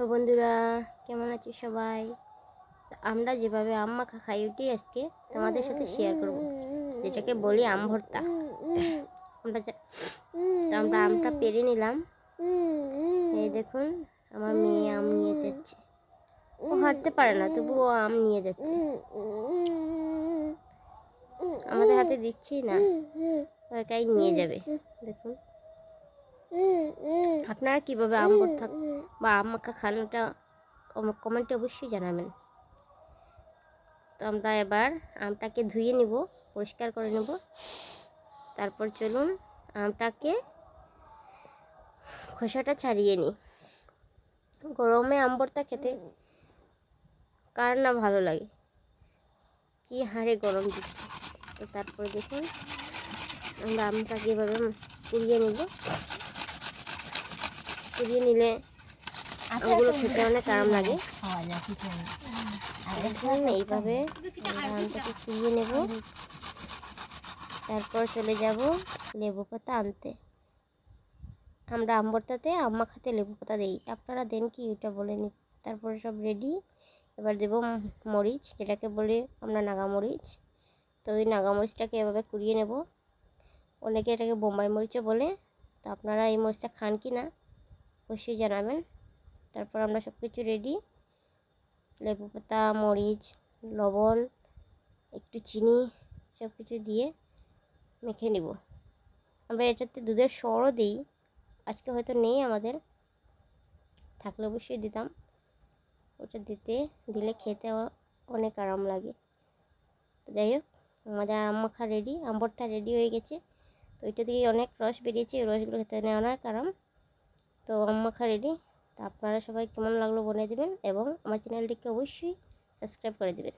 ও বন্ধুরা, কেমন আছো সবাই? আমরা যেভাবে আম মাখা খাই ওইটাই আজকে তোমাদের সাথে শেয়ার করব। যেটাকে বলি আম ভর্তা। আমরা তো আমরা আমটা পেরে নিলাম। এই দেখুন, আমার মেয়ে আম নিয়ে যাচ্ছে। ও হাঁটতে পারে না, তবুও আম নিয়ে যাচ্ছে। আমাদের হাতে দিচ্ছি না, ও একাই নিয়ে যাবে। দেখুন। আপনারা কীভাবে আম ভর্তা বা আম মাখা খানোটা কমেন্টে অবশ্যই জানাবেন। তো আমরা এবার আমটাকে ধুয়ে নিব পরিষ্কার করে নেব। তারপর চলুন আমটাকে খোসাটা ছাড়িয়ে নিই। গরমে আম ভর্তা খেতে কার না ভালো লাগে? কি হারে গরম দিচ্ছে। তো তারপরে দেখুন আমরা আমটাকে এভাবে পুড়িয়ে নেব। পুড়িয়ে নিলে খেতে অনেক আরাম লাগে। দেখুন এইভাবে আমটাকে কুড়িয়ে নেব। তারপর চলে যাব লেবু পাতা আনতে। আমরা আম ভর্তাতে আম মাখাতে লেবু পাতা দিই। আপনারা দেন কি ওটা বলে নি। তারপরে সব রেডি এবার দেব মরিচ, যেটাকে বলে আমরা নাগা মরিচ তো ওই নাগা মরিচটাকে এভাবে কুড়িয়ে নেব। অনেকে এটাকে বোম্বাই মরিচও বলে। তো আপনারা এই মরিচটা খান কি না? অবশ্যই জানাবেন। তারপর আমরা সব কিছু রেডি লেবু পাতা, মরিচ, লবণ, একটু চিনি সব কিছু দিয়ে মেখে নিব। আমরা এটাতে দুধের সরও দিই। আজকে হয়তো নেই আমাদের। থাকলে অবশ্যই দিতাম। ওটা দিতে, দিলে খেতে অনেক আরাম লাগে। তো যাই হোক, আমাদের আম মাখা রেডি আম ভর্তা রেডি হয়ে গেছে। তো ওইটা থেকে অনেক রস বেরিয়েছে। ওই রসগুলো খেতে অনেক আরাম তো আম মাখা রেডি তা আপনারা সবাই কেমন লাগল বলে দেবেন এবং আমার চ্যানেলটিকে অবশ্যই সাবস্ক্রাইব করে দেবেন।